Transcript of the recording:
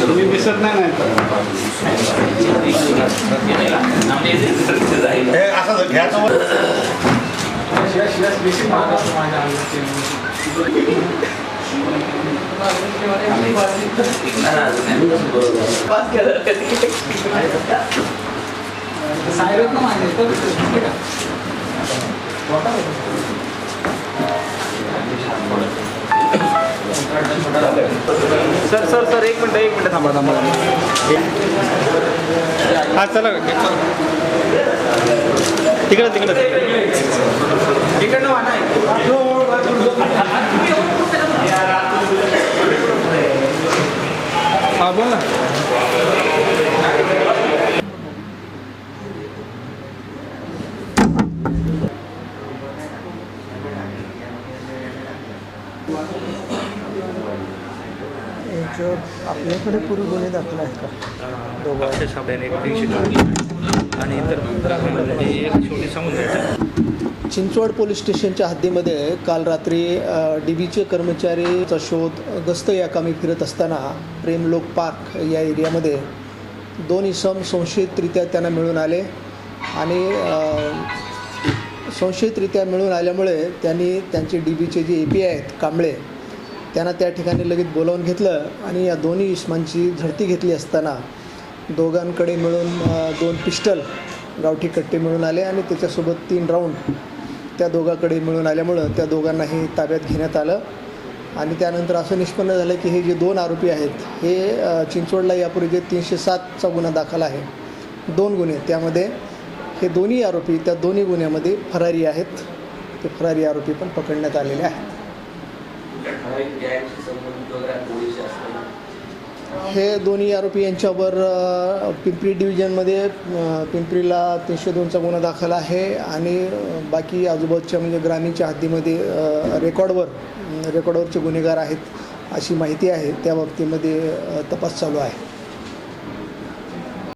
तुम्ही दिसत नाही नाही हे असं घ्यायचं वर. सर सर सर एक मिनटं एक मिनटं थांबा थांबा. हा चला तिकडं तिकडं तिकडनं हा बोल ना. याच्यावर आपल्याकडे पूर्वी गुन्हे दाखल आहेत का? साबळ्याने एक तीनशे चोवीस आणि इतर एक छोटी चिंचवड पोलीस स्टेशनच्या हद्दीमध्ये काल रात्री डी बीचे कर्मचारीचा शोध गस्त या कामी फिरत असताना प्रेमलोक पार्क या एरियामध्ये दोन इसम संशयितरित्या त्यांना मिळून आले आणि संशयितरित्या मिळून आल्यामुळे त्यांनी त्यांचे डी बीचे जे ए पी आय आहेत कांबळे त्यांना त्या ठिकाणी लगेच बोलावून घेतलं आणि या दोन्ही इसमांची झडती घेतली असताना दोघांकडे मिळून दोन पिस्टल गावठी कट्टे मिळून आले आणि त्याच्यासोबत तीन राऊंड त्या दोघांकडे मिळून आल्यामुळं त्या दोघांनाही ताब्यात घेण्यात आलं. आणि त्यानंतर असं निष्पन्न झालं की हे जे दोन आरोपी आहेत हे चिंचवडला यापूर्वी जे तीनशे सातचा गुन्हा दाखल आहे दोन गुन्हे. त्यामध्ये हे दोन्ही आरोपी त्या दोन्ही गुन्ह्यामध्ये फरारी आहेत. ते फरारी आरोपी पण पकडण्यात आलेले आहेत. हे दोन्ही आरोपी यांच्यावर पिंपरी डिव्हिजनमध्ये पिंपरीला तीनशे दोनचा गुन्हा दाखल आहे आणि बाकी आजूबाजूच्या म्हणजे ग्रामीणच्या हद्दीमध्ये रेकॉर्डवर रेकॉर्डवरचे गुन्हेगार आहेत अशी माहिती आहे. त्या बाबतीमध्ये तपास चालू आहे.